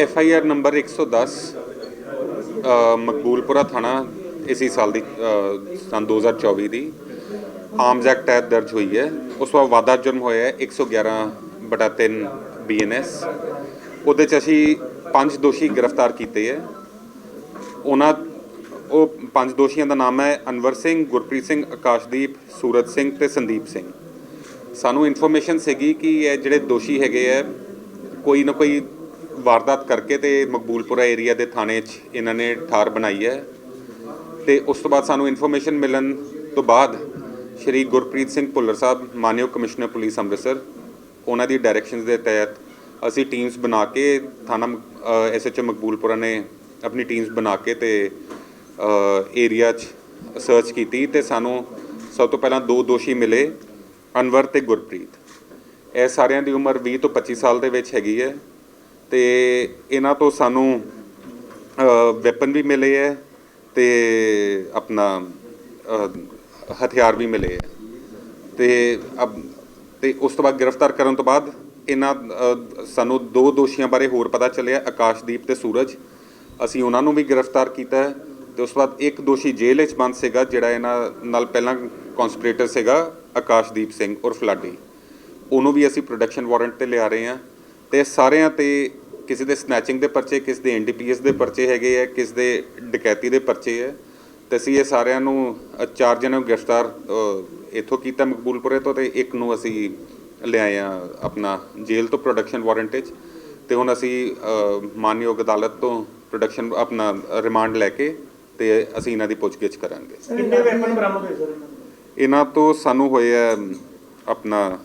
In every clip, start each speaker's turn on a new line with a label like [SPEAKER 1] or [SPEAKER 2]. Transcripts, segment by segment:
[SPEAKER 1] F I R number 110 ਅ, ਮਕਬੂਲਪੁਰਾ ਥਾਣਾ ਇਸੀ ਸਾਲ ਦੀ ਅ, ਸੰਨ 2024 ਦੀ ਆਰਮਸ ਐਕਟ ਤਹਿਤ ਦਰਜ ਹੋਈ ਹੈ। ਉਸ ਤੋਂ ਬਾਅਦ ਵਾਧਾ ਜੁਰਮ ਹੋਇਆ ਹੈ 111 ਬਟਾ 3 ਬੀਐਨਐਸ ਉਹਦੇ ਚ ਅਸੀਂ ਪੰਜ ਦੋਸ਼ੀ ਗ੍ਰਿਫਤਾਰ ਕੀਤੇ ਹੈ। ਉਹਨਾਂ ਉਹ ਪੰਜ ਦੋਸ਼ੀਆਂ ਦਾ ਨਾਮ ਹੈ ਅਨਵਰ ਸਿੰਘ ਗੁਰਪ੍ਰੀਤ ਸਿੰਘ ਆਕਾਸ਼ਦੀਪ ਸੂਰਜ ਸਿੰਘ ਤੇ ਸੰਦੀਪ ਸਿੰਘ। ਸਾਨੂੰ ਇਨਫੋਰਮੇਸ਼ਨ ਸੀਗੀ ਕਿ ਇਹ ਜਿਹੜੇ ਦੋਸ਼ੀ ਹੈਗੇ ਆ ਕੋਈ ਨਾ ਕੋਈ ਵਾਰਦਾਤ ਕਰਕੇ ਤੇ ਮਕਬੂਲਪੁਰਾ ਏਰੀਆ ਦੇ ਥਾਣੇ 'ਚ ਇਹਨਾਂ ਨੇ ਠਾਰ ਬਣਾਈ ਹੈ। ਤੇ ਉਸ ਤੋਂ ਬਾਅਦ ਸਾਨੂੰ ਇਨਫੋਰਮੇਸ਼ਨ ਮਿਲਣ ਤੋਂ ਬਾਅਦ ਸ਼੍ਰੀ ਗੁਰਪ੍ਰੀਤ ਸਿੰਘ ਭੁੱਲਰ ਸਾਹਿਬ, ਮਾਨਯੋਗ ਕਮਿਸ਼ਨਰ ਪੁਲਿਸ ਅੰਮ੍ਰਿਤਸਰ, ਉਹਨਾਂ ਦੀ ਡਾਇਰੈਕਸ਼ਨਸ ਦੇ ਤਹਿਤ ਅਸੀਂ ਟੀਮਸ ਬਣਾ ਕੇ ਥਾਣਾ ਐਸਐਚਓ ਮਕਬੂਲਪੁਰਾ ਨੇ ਆਪਣੀ ਟੀਮਸ ਬਣਾ ਕੇ ਤੇ ਏਰੀਆ 'ਚ ਸਰਚ ਕੀਤੀ ਤੇ ਸਾਨੂੰ ਸਭ ਤੋਂ ਪਹਿਲਾਂ ਦੋ ਦੋਸ਼ੀ ਮਿਲੇ, ਅਨਵਰ ਤੇ ਗੁਰਪ੍ਰੀਤ। ਇਹ ਸਾਰਿਆਂ ਦੀ ਉਮਰ 20 ਤੋਂ 25 ਸਾਲ ਦੇ ਵਿੱਚ ਹੈਗੀ ਹੈ। ਤੇ ਇਹਨਾਂ ਤੋਂ ਸਾਨੂੰ ਵੈਪਨ ਵੀ ਮਿਲੇ ਹੈ ਤੇ ਆਪਣਾ ਹਥਿਆਰ ਵੀ ਮਿਲੇ ਹੈ ਤੇ ਅਬ, ਤੇ ਉਸ ਤੋਂ ਬਾਅਦ ਗ੍ਰਿਫਤਾਰ ਕਰਨ ਤੋਂ ਬਾਅਦ ਇਹਨਾਂ ਸਾਨੂੰ ਦੋ ਦੋਸ਼ੀਆਂ ਬਾਰੇ ਹੋਰ ਪਤਾ ਚੱਲਿਆ, ਆਕਾਸ਼ਦੀਪ ਤੇ ਸੂਰਜ। ਅਸੀਂ ਉਹਨਾਂ ਨੂੰ ਵੀ ਗ੍ਰਿਫਤਾਰ ਕੀਤਾ ਹੈ ਤੇ ਉਸ ਤੋਂ ਬਾਅਦ ਇੱਕ ਦੋਸ਼ੀ ਜੇਲ੍ਹ ਵਿੱਚ ਬੰਦ ਸੀਗਾ, ਜਿਹੜਾ ਇਹਨਾਂ ਨਾਲ ਪਹਿਲਾਂ ਕਨਸਪੀਰੇਟਰ ਸੀਗਾ, ਆਕਾਸ਼ਦੀਪ ਸਿੰਘ ਉਰਫ ਲਾਡੀ। ਉਹਨੂੰ ਵੀ ਅਸੀਂ ਪ੍ਰੋਡਕਸ਼ਨ ਵਾਰੰਟ ਤੇ ਲਿਆ ਰਹੇ ਹਾਂ ਤੇ ਸਾਰਿਆਂ ਤੇ ਕਿਸੇ ਦੇ ਸਨੈਚਿੰਗ ਦੇ ਪਰਚੇ ਕਿਸੇ ਦੇ ਐਨਡੀਪੀਐਸ ਦੇ ਪਰਚੇ ਹੈਗੇ ਆ ਕਿਸੇ ਦੇ ਡਕੈਤੀ ਦੇ ਪਰਚੇ ਹੈ ਤੇ ਅਸੀਂ ਇਹ ਸਾਰਿਆਂ ਨੂੰ ਚਾਰ ਜਣਿਆਂ ਨੂੰ ਗ੍ਰਿਫਤਾਰ ਇੱਥੋਂ ਕੀਤਾ ਮਕਬੂਲਪੁਰੇ ਤੋਂ ਤੇ ਇੱਕ ਨੂੰ ਅਸੀਂ ਲਿਆਏ ਆ ਆਪਣਾ ਜੇਲ੍ਹ ਤੋਂ ਪ੍ਰੋਡਕਸ਼ਨ ਵਾਰੰਟ 'ਚ ਤੇ ਹੁਣ ਅਸੀਂ ਮਾਨਯੋਗ ਅਦਾਲਤ ਤੋਂ ਪ੍ਰੋਡਕਸ਼ਨ ਆਪਣਾ ਰਿਮਾਂਡ ਲੈ ਕੇ ਤੇ ਅਸੀਂ ਇਹਨਾਂ ਦੀ ਪੁੱਛਗਿੱਛ ਕਰਾਂਗੇ
[SPEAKER 2] ਕਿੰਨੇ ਵੈਪਨ ਬਰਾਮਦ ਹੋਏ ਸਰ ਇਹਨਾਂ ਤੋਂ?
[SPEAKER 1] ਸਾਨੂੰ ਹੋਏ ਆ ਆਪਣਾ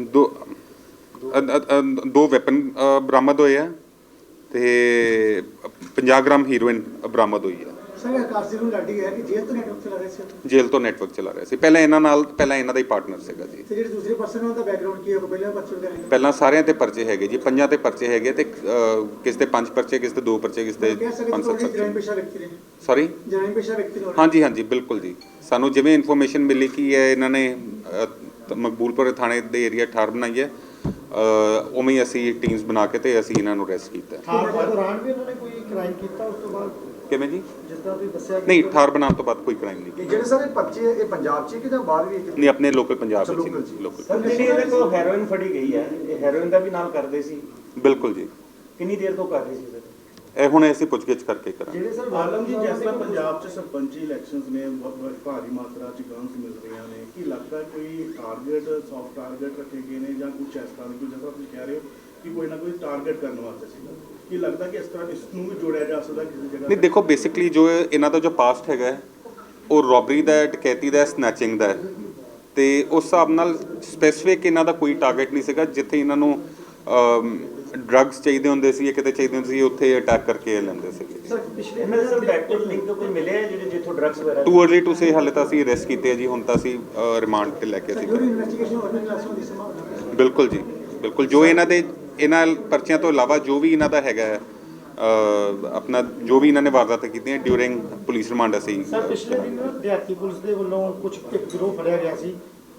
[SPEAKER 1] ਦੋ ਅ- ਅ- ਅ- ਦੋ ਵੈਪਨ ਬਰਾਮਦ ਹੋਏ ਆ ਤੇ 50 ਗ੍ਰਾਮ ਹੀਰੋਇਨ ਬਰਾਮਦ ਹੋਈ ਆ।
[SPEAKER 2] ਸਰ ਆਕਾਸ਼ੀ ਨੂੰ ਲਾਡੀ ਹੈ ਕਿ ਜੇਲ੍ਹ ਤੋਂ ਨੈਟਵਰਕ ਚਲਾ ਰਹੇ ਸੀ?
[SPEAKER 1] ਜੇਲ੍ਹ ਤੋਂ ਨੈਟਵਰਕ ਚਲਾ ਰਿਹਾ ਸੀ। ਪਹਿਲਾਂ ਇਹਨਾਂ ਨਾਲ ਪਹਿਲਾਂ ਇਹਨਾਂ ਦਾ ਹੀ ਪਾਰਟਨਰ ਸੀਗਾ ਜੀ।
[SPEAKER 2] ਤੇ ਜਿਹੜੇ ਦੂਸਰੇ ਪਰਸਨ ਉਹਦਾ ਬੈਕਗ੍ਰਾਉਂਡ ਕੀ ਹੈ? ਕੋਈ ਪਹਿਲਾਂ ਪਰਚੇ ਵਗੈਰਾ ਹੈ?
[SPEAKER 1] ਪਹਿਲਾਂ ਸਾਰਿਆਂ ਤੇ ਪਰਚੇ ਹੈਗੇ ਜੀ ਪੰਜਾਂ ਤੇ ਪਰਚੇ ਹੈਗੇ ਤੇ ਅ, ਕਿਸ ਦੇ ਪੰਜ ਪਰਚੇ ਕਿਸ ਦੇ ਦੋ ਪਰਚੇ ਕਿਸ ਦੇ
[SPEAKER 2] ਕਹਿ ਸਕਦੇ
[SPEAKER 1] ਪੰਜ ਸੱਤ
[SPEAKER 2] ਜਰਾਇਮ
[SPEAKER 1] ਪਰਚੇ।
[SPEAKER 2] ਪੇਸ਼ਾ ਵਿਅਕਤੀ ਨੇ।
[SPEAKER 1] ਸੌਰੀ
[SPEAKER 2] ਜਰਾਇਮ ਪੇਸ਼ਾ ਵਿਅਕਤੀ ਨੇ।
[SPEAKER 1] ਹਾਂਜੀ ਹਾਂਜੀ ਬਿਲਕੁਲ ਜੀ। ਸਾਨੂੰ ਜਿਵੇਂ ਇਨਫੋਰਮੇਸ਼ਨ ਮਿਲੀ ਕਿ ਇਹ ਇਹਨਾਂ ਨੇ ਅ, ਤ- ਮਕਬੂਲਪੁਰ ਥਾਣੇ ਦੇ ਏਰੀਆ ਠਾਰ ਬਣਾਈ ਹੈ। ਉਵੇਂ ਹੀ ਅਸੀਂ ਟੀਮਸ ਬਣਾ ਕੇ ਤੇ ਅਸੀਂ ਇਹਨਾਂ ਨੂੰ ਅਰੈਸਟ ਕੀਤਾ।
[SPEAKER 2] ਦੇ ਦੌਰਾਨ ਵੀ ਉਹਨਾਂ ਨੇ ਕੋਈ ਕ੍ਰਾਈਮ ਕੀਤਾ ਉਸ ਤੋਂ ਬਾਅਦ?
[SPEAKER 1] ਕਿਵੇਂ ਜੀ?
[SPEAKER 2] ਜਿੱਦਾਂ ਤੁਸੀਂ ਦੱਸਿਆ
[SPEAKER 1] ਨਹੀਂ ਠਾਰ ਬਣਾਉਣ ਤੋਂ ਬਾਅਦ ਕੋਈ ਕ੍ਰਾਈਮ ਨਹੀਂ
[SPEAKER 3] ਜਿਹੜੇ ਸਾਰੇ ਪਰਚੇ ਇਹ ਪੰਜਾਬ 'ਚ ਹੈ ਕਿ ਜਾਂ ਬਾਹਰ ਵੀ
[SPEAKER 1] ਨਹੀਂ ਆਪਣੇ ਲੋਕਲ ਪੰਜਾਬ ਵਿੱਚ। ਲੋਕਲ
[SPEAKER 4] ਸਰ ਜਿਹੜੀ ਇਹਦੇ ਕੋਲ ਹੈਰੋਇਨ ਫੜੀ ਗਈ ਹੈ? ਇਹ ਹੈਰੋਇਨ ਦਾ ਵੀ ਨਾਮ ਕਰਦੇ ਸੀ?
[SPEAKER 1] ਬਿਲਕੁਲ ਜੀ।
[SPEAKER 4] ਕਿੰਨੀ ਦੇਰ ਤੋਂ ਕਰ ਰਹੇ ਸੀ ਸਰ
[SPEAKER 1] ਇਹ ਹੁਣ ਅਸੀਂ ਪੁੱਛਗਿੱਛ ਕਰਕੇ ਕਰਾਂਗੇ
[SPEAKER 2] ਜਿਹੜੇ ਸਰ
[SPEAKER 5] ਆਲਮ ਜੀ ਜਿਸ ਪੰਜਾਬ 'ਚ ਸਰਪੰਚੀ ਇਲੈਕਸ਼ਨਸ ਨੇ ਭਾਰੀ ਮਾਤਰਾ 'ਚ ਗਨਸ ਮਿਲ ਰਹੀਆਂ ਨੇ ਕੀ ਲੱਗਦਾ ਕੋਈ ਟਾਰਗੇਟ ਸੌਫਟ ਟਾਰਗੇਟ ਰੱਖੇ ਗਏ ਨੇ ਜਾਂ ਕੁਝ ਇਸ ਤਰ੍ਹਾਂ ਦੀ ਕੋਈ ਜਿਸ ਤਰ੍ਹਾਂ ਤੁਸੀਂ ਕਹਿ ਰਹੇ ਹੋ ਕਿ ਕੋਈ ਨਾ ਕੋਈ ਟਾਰਗੇਟ ਕਰਨ ਵਾਸਤੇ ਸੀਗਾ ਕੀ ਲੱਗਦਾ ਕਿ ਇਸ ਤਰ੍ਹਾਂ ਇਸ ਨੂੰ ਵੀ ਜੋੜਿਆ ਜਾ ਸਕਦਾ ਕਿਸੇ ਜਗ੍ਹਾ
[SPEAKER 1] ਨਹੀਂ? ਦੇਖੋ ਬੇਸਿਕਲੀ ਜੋ ਇਹਨਾਂ ਦਾ ਜੋ ਪਾਸਟ ਹੈਗਾ ਉਹ ਰੋਬਰੀ ਦਾ ਹੈ, ਡਕੈਤੀ ਦਾ ਸਨੈਚਿੰਗ ਦਾ। ਤੇ ਉਸ ਹਿਸਾਬ ਨਾਲ ਸਪੈਸੀਫਿਕ ਇਹਨਾਂ ਦਾ ਕੋਈ ਟਾਰਗੇਟ ਨਹੀਂ ਸੀਗਾ ਜਿੱਥੇ ਇਹਨਾਂ ਨੂੰ ਡਰੱਗਸ ਚਾਹੀਦੇ ਹੁੰਦੇ ਸੀ ਜਾਂ ਕਿਤੇ ਚਾਹੀਦੇ ਹੁੰਦੇ ਸੀ ਉੱਥੇ ਅਟੈਕ ਕਰਕੇ ਲੈਂਦੇ ਸੀਗੇ
[SPEAKER 2] ਸਰ ਪਿਛਲੇ
[SPEAKER 4] ਦੇ ਸਰ ਬੈਕਵਰਡ ਲਿੰਕ ਕੋਈ ਮਿਲਿਆ ਹੈ ਜਿਹੜੇ ਜਿੱਥੋਂ ਡਰੱਗਸ ਵਗੈਰਾ
[SPEAKER 1] ਟੂ ਅਰਲੀ ਟੂ ਸੇ ਹਾਲੇ ਤਾਂ ਅਸੀਂ ਅਰੈਸਟ ਕੀਤੇ ਆ ਜੀ ਹੁਣ ਤਾਂ ਅਸੀਂ ਰਿਮਾਂਡ ਤੇ ਲੈ ਕੇ ਅਸੀਂ
[SPEAKER 2] ਜਿਹੜੀ ਇਨਵੈਸਟੀਗੇਸ਼ਨ ਹੋਰ ਵੀ ਕਲਾਸਾਂ ਦੀ ਸੰਭਾਵਨਾ ਹੈ।
[SPEAKER 1] ਬਿਲਕੁਲ ਜੀ ਬਿਲਕੁਲ। ਜੋ ਇਹਨਾਂ ਦੇ ਇਹਨਾਂ ਪਰਚਿਆਂ ਤੋਂ ਇਲਾਵਾ ਜੋ ਵੀ ਇਹਨਾਂ ਦਾ ਹੈਗਾ ਹੈ, ਅਹ, ਆਪਣਾ ਜੋ ਵੀ ਇਹਨਾਂ ਨੇ ਵਾਰਦਾਤਾਂ ਕੀਤੀਆਂ ਡਿਊਰਿੰਗ ਪੁਲਿਸ ਰਿਮਾਂਡ ਅਸੀਂ
[SPEAKER 6] ਸਰ ਪਿਛਲੇ ਦਿਨ ਦਿਹਾਤੀ ਪੁਲਿਸ ਦੇ ਵੱਲੋਂ ਕੁਝ ਇੱਕ ਗਿਰੋਹ ਫੜਿਆ ਗਿਆ ਸੀ।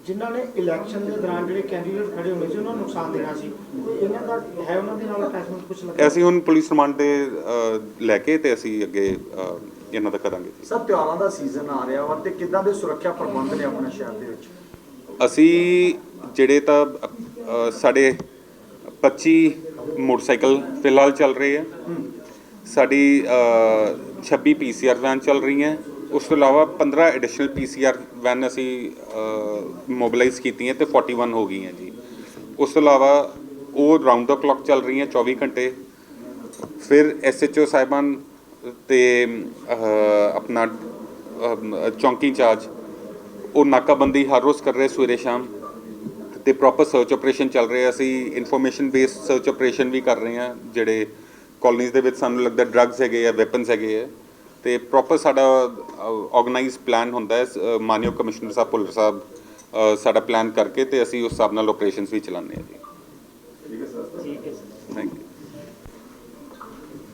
[SPEAKER 6] ਜਿਨ੍ਹਾਂ ਨੇ ਇਲੈਕਸ਼ਨ ਦੇ ਦੌਰਾਨ ਜਿਹੜੇ ਕੈਂਡੀਡੇਟ ਖੜੇ ਹੋਣੇ ਸੀ ਉਹਨਾਂ ਨੂੰ ਨੁਕਸਾਨ ਦੇਣਾ ਸੀ। ਕੋਈ ਇਹਨਾਂ ਦਾ ਹੈ ਉਹਨਾਂ ਦੇ ਨਾਲ ਅਟੈਚਮੈਂਟ ਕੁਝ ਲੱਗਾ
[SPEAKER 1] ਅਸੀਂ ਹੁਣ ਪੁਲਿਸ ਰਿਮਾਂਡ ਤੇ ਲੈ ਕੇ ਤੇ ਅਸੀਂ ਅੱਗੇ ਇਹਨਾਂ ਦਾ ਕਰਾਂਗੇ।
[SPEAKER 3] ਸਰ ਤਿਉਹਾਰਾਂ ਦਾ ਸੀਜ਼ਨ ਆ ਰਿਹਾ ਵਾ ਤੇ ਕਿੱਦਾਂ ਦੇ ਸੁਰੱਖਿਆ ਪ੍ਰਬੰਧ ਨੇ ਆਪਣੇ ਸ਼ਹਿਰ ਦੇ ਵਿੱਚ?
[SPEAKER 1] ਅਸੀਂ ਜਿਹੜੇ ਤਾਂ ਸਾਡੇ 25 ਮੋਟਰਸਾਈਕਲ ਫਿਲਹਾਲ ਚੱਲ ਰਹੇ ਆ। ਸਾਡੀ ਅਹ, 26 ਪੀਸੀਆਰ ਵੈਨ ਚੱਲ ਰਹੀਆਂ। ਉਸ ਤੋਂ ਇਲਾਵਾ 15 ਐਡੀਸ਼ਨਲ ਪੀਸੀਆਰ ਵੈਨ ਅਸੀਂ ਮੋਬਿਲਾਈਜ਼ ਕੀਤੀਆਂ ਤੇ 41 ਹੋ ਗਈਆਂ ਜੀ। ਉਸ ਤੋਂ ਇਲਾਵਾ ਉਹ ਰਾਉਂਡ ਦਾ ਕਲੌਕ ਚੱਲ ਰਹੀਆਂ 24 ਘੰਟੇ। ਫਿਰ ਐਸਐਚਓ ਸਾਹਿਬਾਨ ਤੇ ਆਪਣਾ ਚੌਂਕੀ ਇੰਚਾਰਜ, ਉਹ ਨਾਕਾਬੰਦੀ ਹਰ ਰੋਜ਼ ਕਰ ਰਹੇ ਸਵੇਰੇ ਸ਼ਾਮ ਤੇ ਪ੍ਰੋਪਰ ਸਰਚ ਆਪਰੇਸ਼ਨ ਚੱਲ ਰਿਹਾ। ਅਸੀਂ ਇਨਫੋਰਮੇਸ਼ਨ ਬੇਸਡ ਸਰਚ ਆਪਰੇਸ਼ਨ ਵੀ ਕਰ ਰਹੇ ਹਾਂ, ਜਿਹੜੇ ਕਾਲਨੀਜ਼ ਦੇ ਵਿੱਚ ਸਾਨੂੰ ਲੱਗਦਾ ਡਰੱਗਸ ਹੈਗੇ ਆ ਵੈਪਨਸ ਹੈਗੇ ਆ। ਤੇ ਪ੍ਰੋਪਰ ਸਾਡਾ ਆਰਗੇਨਾਈਜ਼ ਪਲਾਨ ਹੁੰਦਾ ਹੈ। ਮਾਨਯੋਗ ਕਮਿਸ਼ਨਰ ਸਾਹਿਬ ਭੁੱਲਰ ਸਾਹਿਬ ਸਾਡਾ ਪਲਾਨ ਕਰਕੇ ਤੇ ਅਸੀਂ ਉਸ ਹਿਸਾਬ ਨਾਲ ਆਪਰੇਸ਼ਨਸ ਵੀ ਚਲਾਉਂਦੇ ਹਾਂ ਜੀ। ਠੀਕ ਹੈ ਸਰ। Thank you